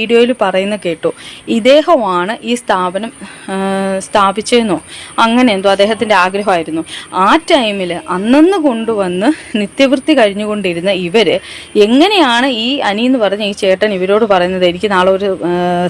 വീഡിയോയിൽ പറയുന്ന കേട്ടു. ഇദ്ദേഹമാണ് ഈ സ്ഥാപനം സ്ഥാപിച്ചതെന്നോ? അങ്ങനെ എന്തോ അദ്ദേഹത്തിന്റെ ആഗ്രഹമായിരുന്നു. ആ ടൈമിൽ അന്നന്ന് കൊണ്ടുവന്ന് നിത്യവൃത്തി കഴിഞ്ഞുകൊണ്ടിരുന്ന ഇവർ എങ്ങനെയാണ് ഈ അനി എന്ന് പറഞ്ഞ ഈ ചേട്ടൻ ഇവരോട് പറയുന്നത്? എനിക്ക് നാളെ ഒരു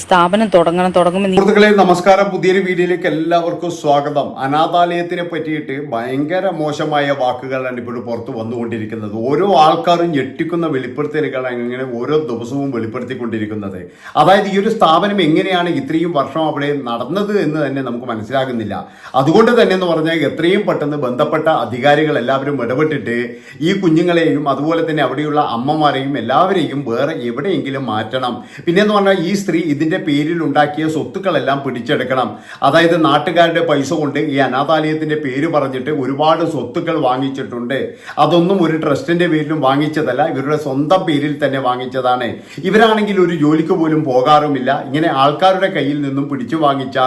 സ്ഥാപനം തുടങ്ങണം തുടങ്ങുമ്പോൾ നീ നമസ്കാരം. പുതിയൊരു വീഡിയോയിലേക്ക് എല്ലാവർക്കും സ്വാഗതം. അനാഥാലയത്തിനെ പറ്റിയിട്ട് ഭയങ്കര മോശമായ വാക്കുകളാണ് ഇപ്പോൾ പുറത്തു വന്നുകൊണ്ടിരിക്കുന്നത്. ഓരോ ആൾക്കാരും ഞെട്ടിക്കുന്ന വെളിപ്പെടുത്തലുകളാണ് ഇങ്ങനെ ഓരോ ദിവസവും വെളിപ്പെടുത്തിക്കൊണ്ടിരിക്കുന്നത്. അതായത് ഈ ഒരു സ്ഥാപനം എങ്ങനെയാണ് ഇത്രയും വർഷം അവിടെ നടന്നത് എന്ന് തന്നെ നമുക്ക് മനസ്സിലാകുന്നില്ല. അതുകൊണ്ട് തന്നെ എന്ന് പറഞ്ഞാൽ എത്രയും പെട്ടെന്ന് ബന്ധപ്പെട്ട അധികാരികൾ എല്ലാവരും ഇടപെട്ടിട്ട് ഈ കുഞ്ഞുങ്ങളെയും അതുപോലെ തന്നെ അവിടെയുള്ള അമ്മമാരെയും എല്ലാവരെയും വേറെ എവിടെയെങ്കിലും മാറ്റണം. പിന്നെ എന്ന് പറഞ്ഞാൽ ഈ സ്ത്രീ ഇതിന്റെ പേരിൽ ഉണ്ടാക്കിയ സ്വത്തുക്കളെല്ലാം പിടിച്ചെടുക്കണം. അതായത് നാട്ടുകാരുടെ പൈസ കൊണ്ട് ഈ അനാഥാലയത്തിന്റെ പേര് പറഞ്ഞിട്ട് ഒരുപാട് സ്വത്തുക്കൾ വാങ്ങിച്ചിട്ടുണ്ട്. അതൊന്നും ഒരു ട്രസ്റ്റിന്റെ പേരിലും വാങ്ങിച്ചതല്ല ഇവരുടെ സ്വന്തം പേരിൽ തന്നെ വാങ്ങിച്ചതാണ്. ഇവരാണെങ്കിൽ ഒരു ജോലിക്ക് പോലും പോകാറുമില്ല. ഇങ്ങനെ ആൾക്കാരുടെ കയ്യിൽ നിന്നും പിടിച്ചു വാങ്ങിച്ച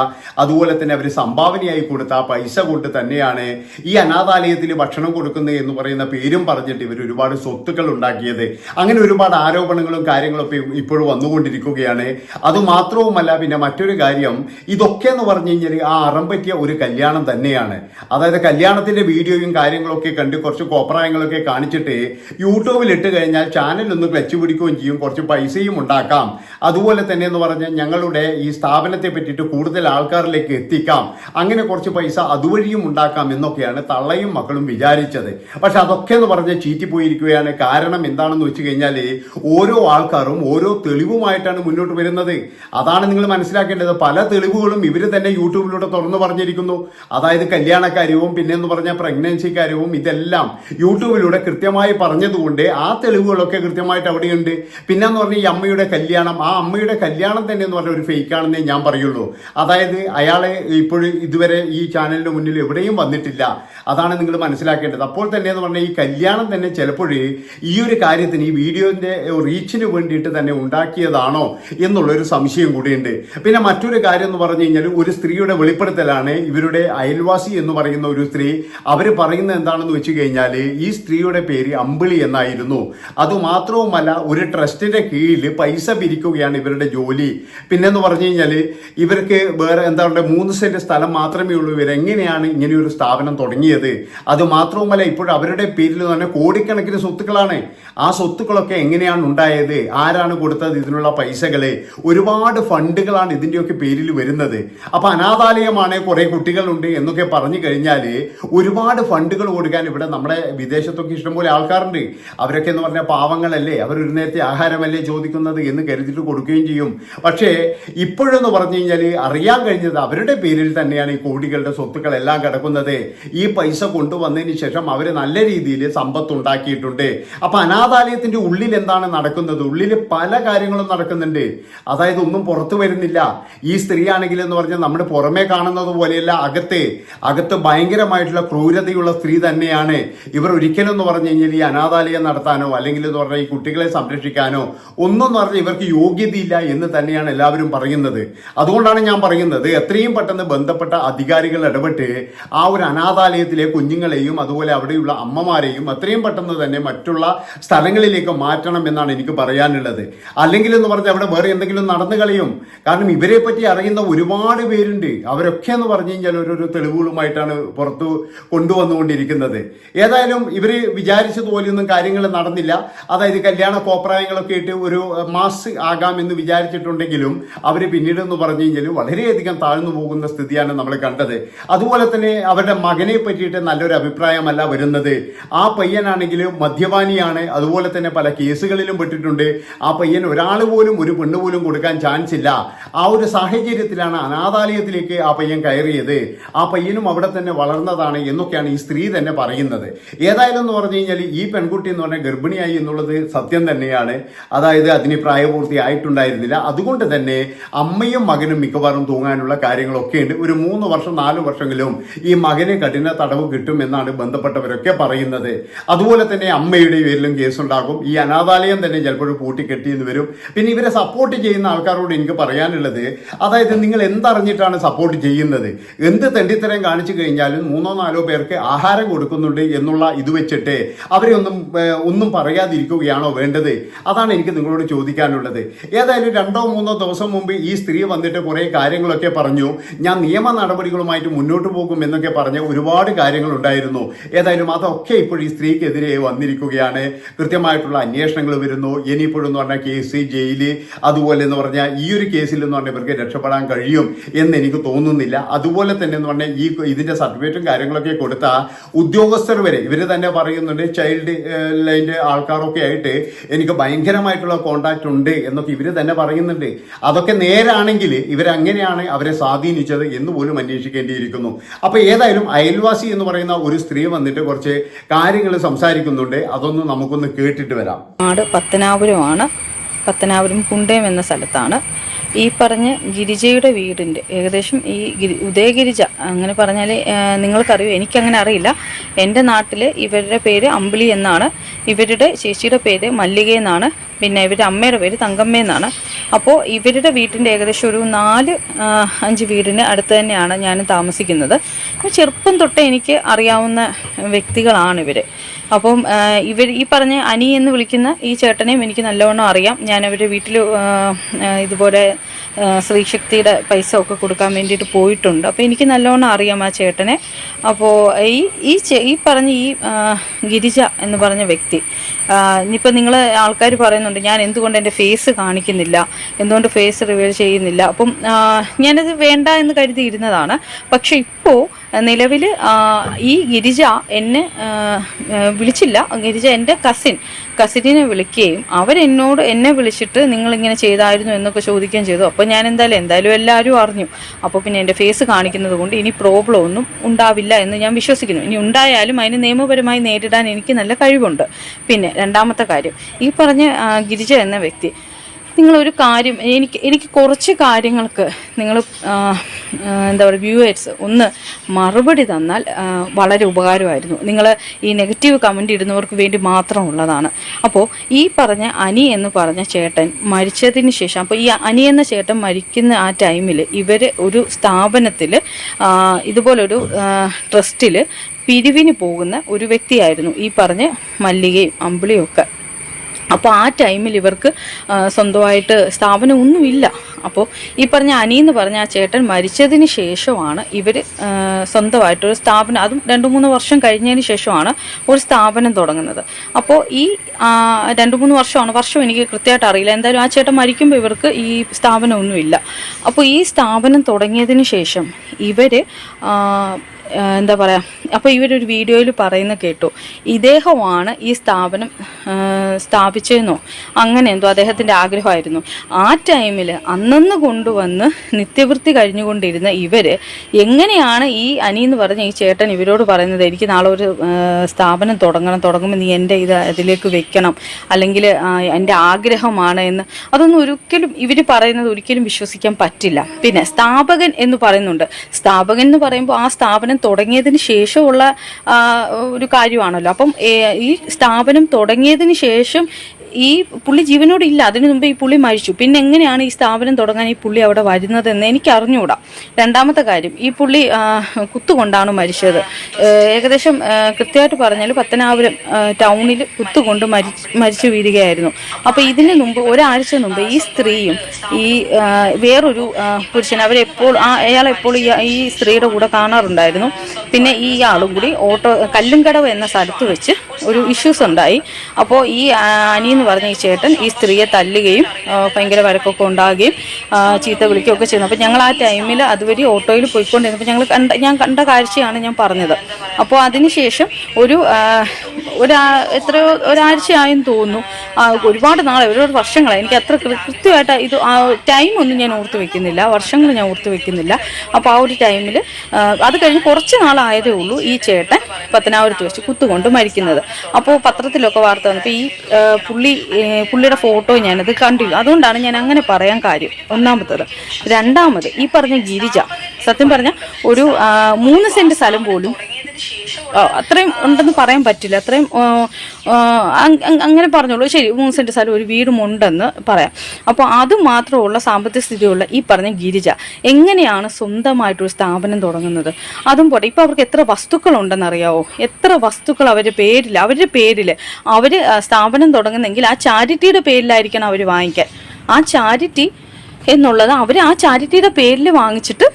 അതുപോലെ തന്നെ അവർ സംഭാവനയായി കൊടുത്ത പൈസ കൊണ്ട് തന്നെയാണ് ഈ അനാഥാലയത്തിൽ ഭക്ഷണം കൊടുക്കുന്നത് എന്ന് പറയുന്ന പേരും പറഞ്ഞിട്ട് ഇവർ ഒരുപാട് സ്വത്തുക്കൾ ഉണ്ടാക്കിയത്. അങ്ങനെ ഒരുപാട് ആരോപണങ്ങളും കാര്യങ്ങളൊക്കെ ഇപ്പോഴും വന്നുകൊണ്ടിരിക്കുകയാണ്. അത് മാത്രവുമല്ല പിന്നെ മറ്റൊരു കാര്യം ഇതൊക്കെ എന്ന് പറഞ്ഞു കഴിഞ്ഞാൽ ആ അറം പറ്റിയ ഒരു കല്യാണം തന്നെയാണ്. അതായത് കല്യാണത്തിന്റെ വീഡിയോയും കാര്യങ്ങളൊക്കെ കണ്ട് കുറച്ച് കോപ്രായങ്ങളൊക്കെ കാണിച്ചിട്ട് യൂട്യൂബിൽ ഇട്ട് കഴിഞ്ഞാൽ ചാനൽ ഒന്ന് ക്ലച്ച് പിടിക്കുകയും ചെയ്യും കുറച്ച് പൈസയും ഉണ്ടാക്കാം. അതുപോലെ തന്നെ എന്ന് പറഞ്ഞാൽ ഞങ്ങളുടെ ഈ സ്ഥാപനത്തെ പറ്റിയിട്ട് കൂടുതൽ ആൾക്കാരിലേക്ക് എത്തിക്കാം. അങ്ങനെ കുറച്ച് പൈസ അതുവഴിയും ഉണ്ടാക്കാം എന്നൊക്കെയാണ് തള്ളയും മക്കളും വിചാരിച്ചത്. പക്ഷെ അതൊക്കെ എന്ന് പറഞ്ഞ് ചീറ്റിപ്പോയിരിക്കുകയാണ്. കാരണം എന്താണെന്ന് വെച്ച് കഴിഞ്ഞാൽ ഓരോ ആൾക്കാരും ഓരോ തെളിവുമായിട്ടാണ് മുന്നോട്ട് വരുന്നത്. അതാണ് നിങ്ങൾ മനസ്സിലാക്കേണ്ടത്. പല തെളിവുകളും ഇവർ തന്നെ യൂട്യൂബിലൂടെ തുറന്നു പറഞ്ഞിരിക്കുന്നു. അതായത് കല്യാണക്കാര്യവും പിന്നെ എന്ന് പറഞ്ഞാൽ പ്രഗ്നൻസി കാര്യവും ഇതെല്ലാം യൂട്യൂബിലൂടെ കൃത്യമായി പറഞ്ഞതുകൊണ്ട് ആ തെളിവുകളൊക്കെ കൃത്യമായിട്ട് അവിടെയുണ്ട്. പിന്നെ എന്ന് പറഞ്ഞാൽ ഈ അമ്മയുടെ കല്യാണം ആ അമ്മയുടെ കല്യാണം തന്നെ എന്ന് പറഞ്ഞ ഒരു ഫേക്ക് ആണെന്നേ ഞാൻ പറയുള്ളൂ. അതായത് അയാളെ ഇപ്പോഴും ഇതുവരെ ഈ ചാനലിന്റെ മുന്നിൽ എവിടെയും വന്നിട്ടില്ല. അതാണ് നിങ്ങൾ മനസ്സിലാക്കേണ്ടത്. അപ്പോൾ തന്നെ എന്ന് പറഞ്ഞാൽ ഈ കല്യാണം തന്നെ ചിലപ്പോഴേ ഈ ഒരു കാര്യത്തിന് ഈ വീഡിയോന്റെ റീച്ചിന് വേണ്ടിയിട്ട് തന്നെ ഉണ്ടാക്കിയതാണോ എന്നുള്ളൊരു സംശയം കൂടിയുണ്ട്. പിന്നെ മറ്റൊരു കാര്യം എന്ന് പറഞ്ഞു കഴിഞ്ഞാൽ ഒരു സ്ത്രീയുടെ വെളിപ്പെടുത്തലാണ് ഇവരുടെ അയൽവാസി എന്ന് പറയുന്ന ഒരു സ്ത്രീ അവർ പറയുന്നത് എന്താണെന്ന് വെച്ച് കഴിഞ്ഞാൽ ഈ സ്ത്രീയുടെ പേര് അമ്പിളി എന്നായിരുന്നു. അതുമാത്രവുമല്ല ഒരു ട്രസ്റ്റിന്റെ കീഴിൽ പൈസ പിരിക്കുകയാണ് ഇവരുടെ ജോലി. പിന്നെന്ന് പറഞ്ഞു കഴിഞ്ഞാൽ ഇവർക്ക് വേറെ എന്താ പറയുക മൂന്ന് സെന്റ് സ്ഥലം മാത്രമേ ഉള്ളൂ. ഇവരെങ്ങനെയാണ് ഇങ്ങനെയൊരു സ്ഥാപനം തുടങ്ങിയത്? അത് മാത്രവുമല്ല ഇപ്പോൾ അവരുടെ പേരിൽ തന്നെ കോടിക്കണക്കിന് സ്വത്തുക്കളാണ്. ആ സ്വത്തുക്കളൊക്കെ എങ്ങനെയാണ് ഉണ്ടായത്? ആരാണ് കൊടുത്തത് ഇതിനുള്ള പൈസകൾ? ഒരുപാട് ഫണ്ടുകളാണ് ഇതിന്റെയൊക്കെ പേരിൽ വരുന്നത്. അപ്പോൾ അനാഥാലയമാണ് കുറേ കുട്ടികളുണ്ട് എന്നൊക്കെ പറഞ്ഞു കഴിഞ്ഞാൽ ഒരുപാട് ഫണ്ടുകൾ കൊടുക്കാൻ ഇവിടെ നമ്മുടെ വിദേശത്തൊക്കെ ഇഷ്ടംപോലെ ആൾക്കാരുണ്ട്. അവരൊക്കെ എന്ന് പറഞ്ഞാൽ പാവങ്ങളല്ലേ? അവർ ഒരു നേരത്തെ ആഹാരമല്ലേ ചോദിക്കുന്നത് എന്ന് കരുതിയിട്ട് കൊടുക്കുകയും ചെയ്യും. പക്ഷേ ഇപ്പോഴെന്ന് പറഞ്ഞു കഴിഞ്ഞാൽ അറിയാൻ കഴിഞ്ഞത് അവരുടെ പേരിൽ തന്നെയാണ് ഈ കോടികളുടെ സ്വത്തുക്കളെല്ലാം കിടക്കുന്നത്. ഈ പൈസ കൊണ്ടുവന്നതിന് ശേഷം അവർ നല്ല രീതിയിൽ സമ്പത്ത് ഉണ്ടാക്കിയിട്ടുണ്ട് അപ്പൊ അനാഥാലയത്തിന്റെ ഉള്ളിൽ എന്താണ് നടക്കുന്നത്? ഉള്ളിൽ പല കാര്യങ്ങളും നടക്കുന്നുണ്ട്. അതായത് ഒന്നും പുറത്തു വരുന്നില്ല. ഈ സ്ത്രീയാണെങ്കിൽ എന്ന് പറഞ്ഞാൽ നമ്മുടെ പുറമേ കാണുന്നത് പോലെയല്ല അകത്ത്. അകത്ത് ഭയങ്കരമായിട്ടുള്ള ക്രൂരതയുള്ള സ്ത്രീ തന്നെയാണ്. ഇവർ ഒരിക്കലും എന്ന് പറഞ്ഞു കഴിഞ്ഞാൽ ഈ അനാഥാലയം നടത്താനോ അല്ലെങ്കിൽ എന്ന് പറഞ്ഞാൽ ഈ കുട്ടികളെ സംരക്ഷിക്കാനോ ഒന്നും പറഞ്ഞാൽ ഇവർക്ക് യോഗ്യതയില്ല എന്ന് തന്നെയാണ് എല്ലാവരും പറയുന്നത്. അതുകൊണ്ടാണ് ഞാൻ പറയുന്നത് എത്രയും പെട്ടെന്ന് ബന്ധപ്പെട്ട അധികാരികൾ ഇടപെട്ട് ആ ഒരു അനാഥാലയത്തിലെ കുഞ്ഞുങ്ങളെയും അതുപോലെ അവിടെയുള്ള അമ്മമാരെയും എത്രയും പെട്ടെന്ന് തന്നെ മറ്റുള്ള സ്ഥലങ്ങളിലേക്ക് മാറ്റണം എന്നാണ് എനിക്ക് പറയാനുള്ളത്. അല്ലെങ്കിൽ എന്ന് പറഞ്ഞാൽ അവിടെ വേറെ എന്തെങ്കിലും നടന്നു കളയും. കാരണം ഇവരെ പറ്റി അറിയുന്ന ഒരുപാട് പേരുണ്ട്. അവരൊക്കെ എന്ന് പറഞ്ഞു കഴിഞ്ഞാൽ ഓരോരോ തെളിവുകളുമായിട്ടാണ് പുറത്തു കൊണ്ടുവന്നുകൊണ്ടിരിക്കുന്നത്. ഏതായാലും ഇവർ വിചാരിച്ചതുപോലെയൊന്നും കാര്യങ്ങൾ നടന്നില്ല. അതായത് കല്യാണ കോപ്രായങ്ങളൊക്കെ ഇട്ട് ഒരു മാസ് ആകാമെന്ന് വിചാരിച്ചിട്ടുണ്ടെങ്കിലും അവർ പിന്നീട് എന്ന് പറഞ്ഞു കഴിഞ്ഞാൽ വളരെയധികം താഴ്ന്നു പോകുന്ന സ്ഥിതിയാണ് നമ്മൾ കണ്ടത്. അതുപോലെ തന്നെ അവരുടെ മകനെ പറ്റിയിട്ട് നല്ലൊരു അഭിപ്രായമല്ല വരുന്നത്. ആ പയ്യനാണെങ്കിൽ മദ്യപാനിയാണ്. അതുപോലെ തന്നെ പല കേസുകളിലും പെട്ടിട്ടുണ്ട്. ആ പയ്യൻ ഒരാൾ പോലും ഒരു പെണ്ണ് പോലും കൊടുക്കാൻ ചാൻസ് ഇല്ല. ആ ഒരു സാഹചര്യത്തിലാണ് അനാഥാലയത്തിലേക്ക് ആ പയ്യൻ കയറിയത്. ആ പയ്യനും അവിടെ തന്നെ വളർന്നതാണ് എന്നൊക്കെയാണ് ഈ സ്ത്രീ തന്നെ പറയുന്നത്. ഏതായാലും എന്ന് പറഞ്ഞു കഴിഞ്ഞാൽ ഈ പെൺകുട്ടി എന്ന് പറഞ്ഞാൽ ഗർഭിണിയായി എന്നുള്ളത് സത്യം തന്നെയാണ്. അതായത് അതിന് പ്രായപൂർത്തി ആയിട്ടുണ്ടായിരുന്നില്ല അതുകൊണ്ട് തന്നെ അമ്മയും മകനും മിക്കവാറും തൂങ്ങാനുള്ള കാര്യങ്ങളൊക്കെ ഉണ്ട്. ഒരു മൂന്ന് വർഷം നാല് വർഷമെങ്കിലും ഈ മകനെ കഠിന തടവ് കിട്ടും എന്നാണ് ബന്ധപ്പെട്ടവരൊക്കെ പറയുന്നത്. അതുപോലെ തന്നെ അമ്മയുടെ പേരിലും കേസുണ്ടാകും. ഈ അനാഥാലയം തന്നെ ചിലപ്പോൾ പൂട്ടിക്കെട്ടിയെന്ന് വരും. പിന്നെ ഇവരെ സപ്പോർട്ട് ചെയ്യുന്ന ആൾക്കാരോട് എനിക്ക് പറയാനുള്ളത് അതായത് നിങ്ങൾ എന്തറിഞ്ഞിട്ടാണ് സപ്പോർട്ട് ചെയ്യുന്നത്? എന്ത് തെണ്ടിത്തരം കാണിച്ചു കഴിഞ്ഞാലും മൂന്നോ നാലോ പേർക്ക് ആഹാരം കൊടുക്കുന്നുണ്ട് എന്നുള്ള ഇത് വെച്ചിട്ട് അവരെ ഒന്നും ഒന്നും പറയാതിരിക്കുകയാണോ വേണ്ടത്? അതാണ് എനിക്ക് നിങ്ങളോട് ചോദിക്കാനുള്ളത്. ഏതായാലും രണ്ടോ മൂന്നോ ദിവസം മുമ്പ് ഈ സ്ത്രീ വന്നിട്ട് കുറേ കാര്യങ്ങളൊക്കെ പറഞ്ഞു. ഞാൻ നിയമ നടപടികളുമായിട്ട് മുന്നോട്ട് പോകും എന്നൊക്കെ പറഞ്ഞ ഒരുപാട് കാര്യങ്ങൾ ഉണ്ടായിരുന്നു. ഏതായാലും അതൊക്കെ ഇപ്പോൾ ഈ സ്ത്രീക്കെതിരെ വന്നിരിക്കുകയാണ്. കൃത്യമായിട്ടുള്ള അന്വേഷണങ്ങൾ വരുന്നു. ഇനിയിപ്പോഴെന്ന് പറഞ്ഞാൽ കേസ് ജയിൽ. അതുപോലെ എന്ന് പറഞ്ഞാൽ ഈ ഒരു കേസിൽ എന്ന് പറഞ്ഞാൽ ഇവർക്ക് രക്ഷപ്പെടാൻ കഴിയും എന്ന് എനിക്ക് തോന്നുന്നില്ല. അതുപോലെ തന്നെ എന്ന് പറഞ്ഞാൽ ഈ ഇതിന്റെ സർട്ടിഫിക്കറ്റും കാര്യങ്ങളൊക്കെ കൊടുത്ത ഉദ്യോഗസ്ഥർ വരെ ഇവർ തന്നെ പറയുന്നുണ്ട് ചൈൽഡ് ലൈന്റെ ആൾക്കാരൊക്കെ ആയിട്ട് എനിക്ക് ഭയങ്കരമായിട്ടുള്ള കോണ്ടാക്ട് ഉണ്ട് എന്നൊക്കെ ഇവർ തന്നെ പറയുന്നുണ്ട്. അതൊക്കെ നേരാണെങ്കിൽ ഇവരങ്ങനെയാണ് അവരെ സ്വാധീനിച്ചത് എന്ന് പോലും അന്വേഷിക്കേണ്ടിയിരിക്കുന്നു. അപ്പോൾ ഏതായാലും അയൽവാസി എന്ന് പറയുന്ന ഒരു സ്ത്രീ വന്നിട്ട് കുറച്ച് കാര്യങ്ങൾ സംസാരിക്കുന്നുണ്ട്. അതൊന്ന് നമുക്കൊന്ന് കേട്ടിട്ട് വരാം. നാട് പത്തനാപുരമാണ്. പത്തനാപുരം കുണ്ടയം എന്ന സ്ഥലത്താണ്. ഈ പറഞ്ഞ ഗിരിജയുടെ വീടിന്റെ ഏകദേശം ഈ ഗിരി ഉദയഗിരിജ അങ്ങനെ പറഞ്ഞാൽ നിങ്ങൾക്കറിയോ? എനിക്കങ്ങനെ അറിയില്ല. എന്റെ നാട്ടിൽ ഇവരുടെ പേര് അമ്പിളി എന്നാണ്. ഇവരുടെ ചേച്ചിയുടെ പേര് മല്ലിക എന്നാണ്. പിന്നെ ഇവരുടെ അമ്മയുടെ പേര് തങ്കമ്മ എന്നാണ്. അപ്പോൾ ഇവരുടെ വീട്ടിന്റെ ഏകദേശം ഒരു നാല് അഞ്ച് വീടിന് അടുത്ത് തന്നെയാണ് ഞാൻ താമസിക്കുന്നത്. ചെറുപ്പം തൊട്ടേ എനിക്ക് അറിയാവുന്ന വ്യക്തികളാണ് ഇവർ അപ്പം ഇവർ ഈ പറഞ്ഞ അനി എന്ന് വിളിക്കുന്ന ഈ ചേട്ടനെയും എനിക്ക് നല്ലവണ്ണം അറിയാം. ഞാൻ അവരുടെ വീട്ടിൽ ഇതുപോലെ ആ, സ്ത്രീശക്തിയുടെ പൈസ ഒക്കെ കൊടുക്കാൻ വേണ്ടിയിട്ട് പോയിട്ടുണ്ട്. അപ്പോൾ എനിക്ക് നല്ലവണ്ണം അറിയാം ആ ചേട്ടനെ. അപ്പോൾ ഈ ഈ ഈ പറഞ്ഞ ഈ ഗിരിജ എന്ന് പറഞ്ഞ വ്യക്തി ഇനിയിപ്പോൾ നിങ്ങൾ ആൾക്കാർ പറയുന്നുണ്ട് ഞാൻ എന്തുകൊണ്ട് എന്റെ ഫേസ് കാണിക്കുന്നില്ല? എന്തുകൊണ്ട് ഫേസ് റിവീൽ ചെയ്യുന്നില്ല? അപ്പം ഞാനത് വേണ്ട എന്ന് കരുതിയിരുന്നതാണ്. പക്ഷേ ഇപ്പോൾ നിലവിൽ ഈ ഗിരിജ എന്നെ വിളിച്ചില്ല. ഗിരിജ എന്റെ കസിൻ കസിനെ വിളിക്കുകയും അവരെന്നോട് എന്നെ വിളിച്ചിട്ട് നിങ്ങളിങ്ങനെ ചെയ്തായിരുന്നു എന്നൊക്കെ ചോദിക്കുകയും ചെയ്തു. അപ്പോൾ ഞാൻ എന്തായാലും എന്തായാലും എല്ലാവരും അറിഞ്ഞു. അപ്പോൾ പിന്നെ എന്റെ ഫേസ് കാണിക്കുന്നത് കൊണ്ട് ഇനി പ്രോബ്ലം ഒന്നും ഉണ്ടാവില്ല എന്ന് ഞാൻ വിശ്വസിക്കുന്നു. ഇനി ഉണ്ടായാലും അതിന് നിയമപരമായി നേരിടാൻ എനിക്ക് നല്ല കഴിവുണ്ട്. പിന്നെ രണ്ടാമത്തെ കാര്യം. ഈ പറഞ്ഞ ഗിരിജ എന്ന വ്യക്തി നിങ്ങളൊരു കാര്യം എനിക്ക് എനിക്ക് കുറച്ച് കാര്യങ്ങൾക്ക് നിങ്ങൾ എന്താ പറയുക വ്യൂവേഴ്സ് ഒന്ന് മറുപടി തന്നാൽ വളരെ ഉപകാരമായിരുന്നു. നിങ്ങൾ ഈ നെഗറ്റീവ് കമന്റ് ഇടുന്നവർക്ക് വേണ്ടി മാത്രമുള്ളതാണ് അപ്പോൾ ഈ പറഞ്ഞ അനി എന്ന് പറഞ്ഞ ചേട്ടൻ മരിച്ചതിന് ശേഷം അപ്പോൾ ഈ അനി എന്ന ചേട്ടൻ മരിക്കുന്ന ആ ടൈമിൽ ഇവർ ഒരു സ്ഥാപനത്തിൽ ഇതുപോലൊരു ട്രസ്റ്റിൽ പിരിവിന് പോകുന്ന ഒരു വ്യക്തിയായിരുന്നു. ഈ പറഞ്ഞ മല്ലികയും അമ്പിളിയും ഒക്കെ. അപ്പോൾ ആ ടൈമിൽ ഇവർക്ക് സ്വന്തമായിട്ട് സ്ഥാപനം ഒന്നുമില്ല അപ്പോൾ ഈ പറഞ്ഞ അനി എന്ന് പറഞ്ഞ ആ ചേട്ടൻ മരിച്ചതിന് ശേഷമാണ് ഇവർ സ്വന്തമായിട്ടൊരു സ്ഥാപനം അതും രണ്ട് മൂന്ന് വർഷം കഴിഞ്ഞതിന് ശേഷമാണ് ഒരു സ്ഥാപനം തുടങ്ങുന്നത്. അപ്പോൾ ഈ രണ്ട് മൂന്ന് വർഷമാണ് വർഷം എനിക്ക് കൃത്യമായിട്ട് അറിയില്ല. എന്തായാലും ആ ചേട്ടൻ മരിക്കുമ്പോൾ ഇവർക്ക് ഈ സ്ഥാപനമൊന്നുമില്ല. അപ്പോൾ ഈ സ്ഥാപനം തുടങ്ങിയതിന് ശേഷം ഇവർ എന്താ പറയുക അപ്പോൾ ഇവരൊരു വീഡിയോയിൽ പറയുന്ന കേട്ടു ഇദ്ദേഹമാണ് ഈ സ്ഥാപനം സ്ഥാപിച്ചതെന്നോ അങ്ങനെ എന്തോ അദ്ദേഹത്തിന്റെ ആഗ്രഹമായിരുന്നു. ആ ടൈമിൽ അന്നന്ന് കൊണ്ടുവന്ന് നിത്യവൃത്തി കഴിഞ്ഞുകൊണ്ടിരുന്ന ഇവർ എങ്ങനെയാണ് ഈ അനി എന്ന് പറഞ്ഞ ഈ ചേട്ടൻ ഇവരോട് പറയുന്നത് എനിക്ക് നാളെ ഒരു സ്ഥാപനം തുടങ്ങണം തുടങ്ങുമ്പോൾ നീ എന്റെ ഇത് അതിലേക്ക് വെക്കണം അല്ലെങ്കിൽ എന്റെ ആഗ്രഹമാണ് എന്ന്. അതൊന്നും ഒരിക്കലും ഇവർ പറയുന്നത് ഒരിക്കലും വിശ്വസിക്കാൻ പറ്റില്ല. പിന്നെ സ്ഥാപകൻ എന്ന് പറയുന്നുണ്ട്. സ്ഥാപകൻ എന്ന് പറയുമ്പോൾ ആ സ്ഥാപനം തുടങ്ങിയതിന് ശേഷമുള്ള ഒരു കാര്യമാണല്ലോ. അപ്പം ഈ സ്ഥാപനം തുടങ്ങിയതിന് ശേഷം ഈ പുള്ളി ജീവനോട് ഇല്ല. അതിനു മുമ്പ് ഈ പുള്ളി മരിച്ചു. പിന്നെ എങ്ങനെയാണ് ഈ സ്ഥാപനം തുടങ്ങാൻ ഈ പുള്ളി അവിടെ വരുന്നതെന്ന് എനിക്ക് അറിഞ്ഞുകൂടാ രണ്ടാമത്തെ കാര്യം ഈ പുള്ളി കുത്തുകൊണ്ടാണ് മരിച്ചത്. ഏകദേശം കൃത്യമായിട്ട് പറഞ്ഞാൽ പത്തനാപുരം ടൗണിൽ കുത്തുകൊണ്ട് മരി മരിച്ചു വീഴുകയായിരുന്നു. അപ്പോൾ ഇതിന് മുമ്പ് ഒരാഴ്ച മുമ്പ് ഈ സ്ത്രീയും ഈ വേറൊരു പുരുഷൻ അവരെപ്പോൾ എപ്പോൾ ഈ സ്ത്രീയുടെ കൂടെ കാണാറുണ്ടായിരുന്നു. പിന്നെ ഈ ആളും കൂടി ഓട്ടോ കല്ലുംകടവ് എന്ന സ്ഥലത്ത് വെച്ച് ഒരു ഇഷ്യൂസ് ഉണ്ടായി. അപ്പോൾ ഈ ആ, അനി എന്ന് പറഞ്ഞ ഈ ചേട്ടൻ ഈ സ്ത്രീയെ തല്ലുകയും ഭയങ്കര വഴക്കൊക്കെ ഉണ്ടാകുകയും ചീത്ത വിളിക്കുകയും ഒക്കെ ചെയ്യുന്നു. അപ്പോൾ ഞങ്ങൾ ആ ടൈമിൽ അതുവഴി ഓട്ടോയിൽ പോയിക്കൊണ്ടിരുന്നപ്പോൾ ഞങ്ങൾ കണ്ട ഞാൻ കണ്ട കാഴ്ചയാണ് ഞാൻ പറഞ്ഞത്. അപ്പോൾ അതിനുശേഷം ഒരു ഒരാ എത്രയോ ഒരാഴ്ചയായെന്ന് തോന്നുന്നു. ഒരുപാട് നാളെ ഒരുപാട് വർഷങ്ങളായി. എനിക്ക് അത്ര കൃത്യമായിട്ട് ഇത് ആ ടൈം ഒന്നും ഞാൻ ഓർത്ത് വെക്കുന്നില്ല. വർഷങ്ങൾ ഞാൻ ഓർത്ത് വെക്കുന്നില്ല. അപ്പോൾ ആ ഒരു ടൈമിൽ അത് കഴിഞ്ഞ് കുറച്ച് നാളായതേ ഉള്ളൂ ഈ ചേട്ടൻ പത്തനാപുരത്ത് വെച്ച് കുത്തുകൊണ്ട് മരിക്കുന്നത്. അപ്പോൾ പത്രത്തിലൊക്കെ വാർത്ത വന്നപ്പോൾ ഈ പുള്ളി പുള്ളിയുടെ ഫോട്ടോ ഞാനത് കണ്ടില്ല. അതുകൊണ്ടാണ് ഞാൻ അങ്ങനെ പറയാൻ കാര്യം. ഒന്നാമത്തത്. രണ്ടാമത് ഈ പറഞ്ഞ ഗിരിജ സത്യം പറഞ്ഞ ഒരു മൂന്ന് സെന്റ് സ്ഥലം പോലും അത്രയും ഉണ്ടെന്ന് പറയാൻ പറ്റില്ല. അത്രയും അങ്ങനെ പറഞ്ഞോളൂ. ശരി മൂന്ന് സെന്റ് സ്ഥലം ഒരു വീടും ഉണ്ടെന്ന് പറയാം. അപ്പോൾ അത് മാത്രമുള്ള സാമ്പത്തിക സ്ഥിതിയുള്ള ഈ പറഞ്ഞ ഗിരിജ എങ്ങനെയാണ് സ്വന്തമായിട്ടൊരു സ്ഥാപനം തുടങ്ങുന്നത്? അതും പോട്ടെ ഇപ്പോൾ അവർക്ക് എത്ര വസ്തുക്കളുണ്ടെന്ന് അറിയാവോ എത്ര വസ്തുക്കൾ അവരുടെ പേരിൽ അവരുടെ പേരിൽ അവർ സ്ഥാപനം തുടങ്ങുന്നെങ്കിൽ ആ ചാരിറ്റിയുടെ പേരിലായിരിക്കണം അവർ വാങ്ങിക്കാൻ. ആ ചാരിറ്റി എന്നുള്ളത് അവർ ആ ചാരിറ്റിയുടെ പേരിൽ വാങ്ങിച്ചിട്ട്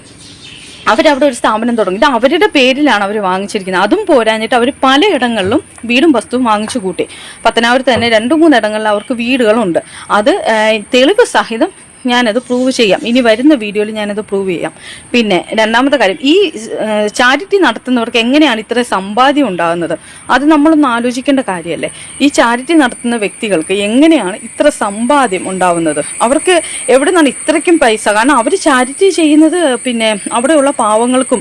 അവരവിടെ ഒരു സ്ഥാപനം തുടങ്ങി. ഇത് അവരുടെ പേരിലാണ് അവർ വാങ്ങിച്ചിരിക്കുന്നത്. അതും പോരാഞ്ഞിട്ട് അവർ പലയിടങ്ങളിലും വീടും വസ്തുവും വാങ്ങിച്ചു കൂട്ടി. പത്തനാപുരത്ത് തന്നെ രണ്ടു മൂന്നിടങ്ങളിൽ അവർക്ക് വീടുകളുണ്ട്. അത് തെളിവ് സഹിതം ഞാനത് പ്രൂവ് ചെയ്യാം. ഇനി വരുന്ന വീഡിയോയിൽ ഞാനത് പ്രൂവ് ചെയ്യാം. പിന്നെ രണ്ടാമത്തെ കാര്യം ഈ ചാരിറ്റി നടത്തുന്നവർക്ക് എങ്ങനെയാണ് ഇത്ര സമ്പാദ്യം ഉണ്ടാകുന്നത്? അത് നമ്മളൊന്ന് ആലോചിക്കേണ്ട കാര്യമല്ലേ? ഈ ചാരിറ്റി നടത്തുന്ന വ്യക്തികൾക്ക് എങ്ങനെയാണ് ഇത്ര സമ്പാദ്യം ഉണ്ടാവുന്നത്? അവർക്ക് എവിടെ നിന്നാണ് ഇത്രയ്ക്കും പൈസ? കാരണം അവർ ചാരിറ്റി ചെയ്യുന്നത് പിന്നെ അവിടെയുള്ള പാവങ്ങൾക്കും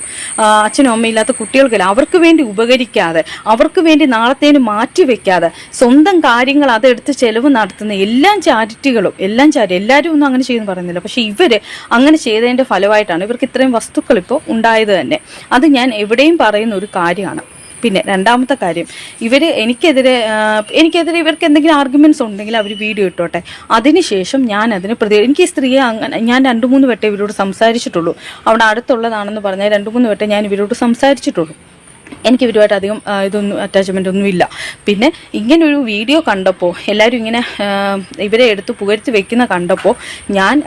അച്ഛനും അമ്മയും ഇല്ലാത്ത കുട്ടികൾക്കല്ല. അവർക്ക് വേണ്ടി ഉപകരിക്കാതെ അവർക്ക് വേണ്ടി നാളത്തേന് മാറ്റി വെക്കാതെ സ്വന്തം കാര്യങ്ങൾ അതെടുത്ത് ചെലവ് നടത്തുന്ന എല്ലാ ചാരിറ്റികളും എല്ലാം ചാരി എല്ലാവരും ഒന്നും അങ്ങനെ ചെയ്യുന്നു പറയുന്നില്ല. പക്ഷെ ഇവർ അങ്ങനെ ചെയ്തതിന്റെ ഫലമായിട്ടാണ് ഇവർക്ക് ഇത്രയും വസ്തുക്കൾ ഇപ്പോൾ ഉണ്ടായത് തന്നെ. അത് ഞാൻ എവിടെയും പറയുന്ന ഒരു കാര്യമാണ്. പിന്നെ രണ്ടാമത്തെ കാര്യം ഇവർ എനിക്കെതിരെ എനിക്കെതിരെ ഇവർക്ക് എന്തെങ്കിലും ആർഗ്യുമെന്റ്സ് ഉണ്ടെങ്കിൽ അവർ വീഡിയോ ഇട്ടോട്ടെ. അതിനുശേഷം ഞാൻ അതിന് പ്രതി എനിക്ക് ഈ സ്ത്രീയെ അങ്ങനെ ഞാൻ രണ്ട് മൂന്ന് വട്ടം ഇവരോട് സംസാരിച്ചിട്ടുള്ളൂ. അവിടെ അടുത്തുള്ളതാണെന്ന് പറഞ്ഞാൽ രണ്ട് മൂന്ന് വട്ടം ഞാൻ ഇവരോട് സംസാരിച്ചിട്ടുള്ളൂ. എനിക്ക് ഇവരുമായിട്ട് അധികം ഇതൊന്നും അറ്റാച്ച്മെന്റ് ഒന്നും ഇല്ല. പിന്നെ ഇങ്ങനൊരു വീഡിയോ കണ്ടപ്പോൾ എല്ലാവരും ഇങ്ങനെ ഇവരെ എടുത്ത് പുകഴ്ത്തി വെക്കുന്ന കണ്ടപ്പോൾ ഞാൻ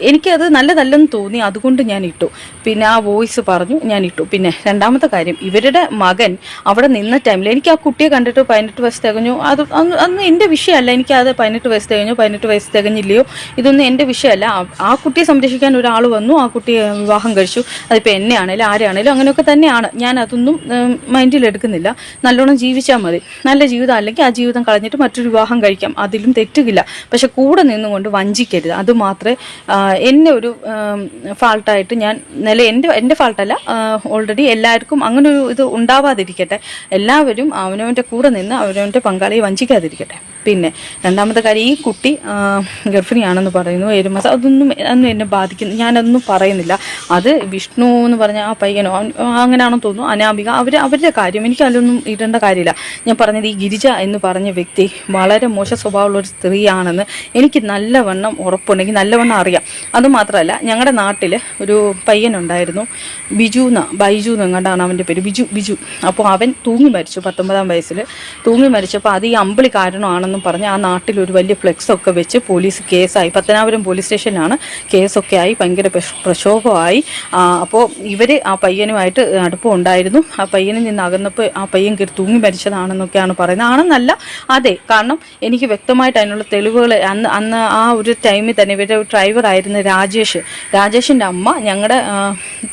എനിക്കത് നല്ലതല്ലെന്ന് തോന്നി അതുകൊണ്ട് ഞാൻ ഇട്ടു. പിന്നെ ആ വോയിസ് പറഞ്ഞു ഞാൻ ഇട്ടു. പിന്നെ രണ്ടാമത്തെ കാര്യം ഇവരുടെ മകൻ അവിടെ നിന്ന ടൈമിൽ എനിക്ക് ആ കുട്ടിയെ കണ്ടിട്ട് പതിനെട്ട് വയസ്സ് തികഞ്ഞു. അത് അന്ന് എന്റെ വിഷയമല്ല എനിക്ക് അത് പതിനെട്ട് വയസ്സ് തികഞ്ഞു പതിനെട്ട് വയസ്സ് തികഞ്ഞില്ലയോ ഇതൊന്നും എന്റെ വിഷയമല്ല. ആ- കുട്ടിയെ സംരക്ഷിക്കാൻ ഒരാൾ വന്നു ആ കുട്ടിയെ വിവാഹം കഴിച്ചു. അതിപ്പോൾ എന്നെ ആണെങ്കിലും അങ്ങനെയൊക്കെ തന്നെയാണ്. ഞാൻ അതൊന്നും മൈൻഡിൽ എടുക്കുന്നില്ല. നല്ലോണം ജീവിച്ചാൽ മതി. നല്ല ജീവിതം അല്ലെങ്കിൽ ആ ജീവിതം കളഞ്ഞിട്ട് മറ്റൊരു വിവാഹം കഴിക്കാം. അതിലും തെറ്റുകില്ല. പക്ഷെ കൂടെ നിന്നുകൊണ്ട് വഞ്ചിക്കരുത്. അത് മാത്രമേ എന്നെ ഒരു ഫാൾട്ടായിട്ട് ഞാൻ നില എന്റെ എന്റെ ഫാൾട്ടല്ല. ഓൾറെഡി എല്ലാവർക്കും അങ്ങനെ ഒരു ഇത് ഉണ്ടാവാതിരിക്കട്ടെ. എല്ലാവരും അവനവന്റെ കൂടെ നിന്ന് അവനവന്റെ പങ്കാളിയെ വഞ്ചിക്കാതിരിക്കട്ടെ. പിന്നെ രണ്ടാമത്തെ കാര്യം ഈ കുട്ടി ഗർഭിണിയാണെന്ന് പറയുന്നു ഏഴ് മാസം. അതൊന്നും അതൊന്നും എന്നെ ബാധിക്കുന്നു. ഞാനതൊന്നും പറയുന്നില്ല. അത് വിഷ്ണു എന്ന് പറഞ്ഞ ആ പയ്യനോ അങ്ങനെയാണെന്ന് തോന്നുന്നു. അനാമിക അവർ അവരുടെ കാര്യം. എനിക്ക് അതിലൊന്നും ഇടേണ്ട കാര്യമില്ല. ഞാൻ പറഞ്ഞത് ഈ ഗിരിജ എന്ന് പറഞ്ഞ വ്യക്തി വളരെ മോശ സ്വഭാവമുള്ള ഒരു സ്ത്രീയാണെന്ന് എനിക്ക് നല്ലവണ്ണം ഉറപ്പുണ്ടെങ്കിൽ നല്ലവണ്ണം അറിയാം. അതുമാത്രമല്ല ഞങ്ങളുടെ നാട്ടിൽ ഒരു പയ്യനുണ്ടായിരുന്നു. ബിജു എന്ന ബൈജു എന്നെങ്ങാണ്ടാണ് അവന്റെ പേര്. ബിജു ബിജു. അപ്പോൾ അവൻ തൂങ്ങി മരിച്ചു പത്തൊമ്പതാം വയസ്സിൽ തൂങ്ങി മരിച്ചപ്പോൾ അത് ഈ അമ്പിളി കാരണമാണെന്നും പറഞ്ഞ് ആ നാട്ടിൽ ഒരു വലിയ ഫ്ലെക്സൊക്കെ വെച്ച് പോലീസ് കേസായി. പത്തനാപുരം പോലീസ് സ്റ്റേഷനിലാണ് കേസൊക്കെ ആയി ഭയങ്കര പ്രക്ഷ- പ്രക്ഷോഭമായി. അപ്പോൾ ഇവർ ആ പയ്യനുമായിട്ട് അടുപ്പം ഉണ്ടായിരുന്നു ആ പയ്യനിൽ നിന്ന് അകന്നപ്പോൾ ആ പയ്യൻ കയറി തൂങ്ങി മരിച്ചതാണെന്നൊക്കെയാണ് പറയുന്നത്. ആണെന്നല്ല അതെ കാരണം എനിക്ക് വ്യക്തമായിട്ട് അതിനുള്ള തെളിവുകൾ അന്ന് അന്ന് ആ ഒരു ടൈമിൽ തന്നെ ഇവരുടെ ഡ്രൈവർ ആയിരുന്ന രാജേഷ് രാജേഷിന്റെ അമ്മ ഞങ്ങളുടെ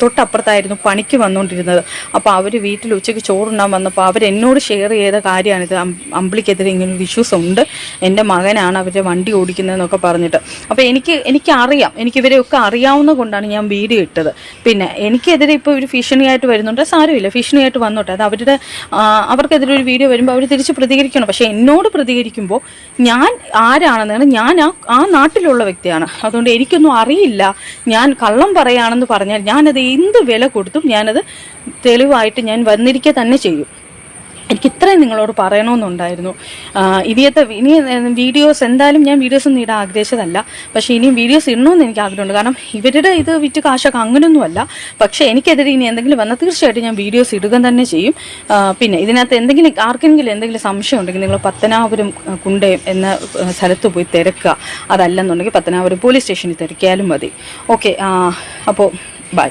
തൊട്ടപ്പുറത്തായിരുന്നു പണിക്ക് വന്നുകൊണ്ടിരുന്നത് അപ്പോൾ അവർ വീട്ടിൽ ഉച്ചയ്ക്ക് ചോറുണ്ടാൻ വന്നപ്പോൾ അവരെന്നോട് ഷെയർ ചെയ്ത കാര്യമാണിത് അമ്പിളിക്കെതിരെ ഇങ്ങനെ ഒരു ഇഷ്യൂസ് ഉണ്ട്. എന്റെ മകനാണ് അവരുടെ വണ്ടി ഓടിക്കുന്നതെന്നൊക്കെ പറഞ്ഞിട്ട്. അപ്പോൾ എനിക്ക് എനിക്കറിയാം. എനിക്കിവരെയൊക്കെ അറിയാവുന്ന കൊണ്ടാണ് ഞാൻ വീഡിയോ ഇട്ടത്. പിന്നെ എനിക്കെതിരെ ഇപ്പോൾ ഒരു ഭീഷണിയായിട്ട് വരുന്നുണ്ട്. സാരമില്ല. ഭീഷണിയായിട്ട് വന്നോട്ടെ. അത് അവരുടെ അവർക്കെതിരെ ഒരു വീഡിയോ വരുമ്പോൾ അവർ തിരിച്ച് പ്രതികരിക്കണം. പക്ഷേ എന്നോട് പ്രതികരിക്കുമ്പോൾ ഞാൻ ആരാണെന്നാണ് ഞാൻ ആ ആ നാട്ടിലുള്ള വ്യക്തിയാണ്. അതുകൊണ്ട് എനിക്കൊന്നും അറിയില്ല. ഞാൻ കള്ളം പറയുകയാണെന്ന് പറഞ്ഞാൽ ഞാനത് എന്ത് വില കൊടുത്തും ഞാനത് തെളിവായിട്ട് ഞാൻ വന്നിരിക്കുക തന്നെ ചെയ്യും. എനിക്ക് ഇത്രയും നിങ്ങളോട് പറയണമെന്നുണ്ടായിരുന്നു. ഇതിയത്തെ ഇനി വീഡിയോസ് എന്തായാലും ഞാൻ വീഡിയോസ് ഒന്നും ഇടാൻ ആഗ്രഹിച്ചതല്ല. പക്ഷേ ഇനിയും വീഡിയോസ് ഇടണമെന്ന് എനിക്ക് ആഗ്രഹമുണ്ട്. കാരണം ഇവരുടെ ഇത് വിറ്റ് കാശൊക്കെ അങ്ങനെയൊന്നുമല്ല പക്ഷേ എനിക്കെതിരെ ഇനി എന്തെങ്കിലും വന്നാൽ തീർച്ചയായിട്ടും ഞാൻ വീഡിയോസ് ഇടുക തന്നെ ചെയ്യും. പിന്നെ ഇതിനകത്ത് എന്തെങ്കിലും ആർക്കെങ്കിലും എന്തെങ്കിലും സംശയം ഉണ്ടെങ്കിൽ നിങ്ങൾ പത്തനാപുരം കുണ്ടയം എന്ന സ്ഥലത്ത് പോയി തിരക്കുക. അതല്ലെന്നുണ്ടെങ്കിൽ പത്തനാപുരം പോലീസ് സ്റ്റേഷനിൽ തിരക്കിയാലും മതി. ഓക്കെ അപ്പോൾ ബൈ.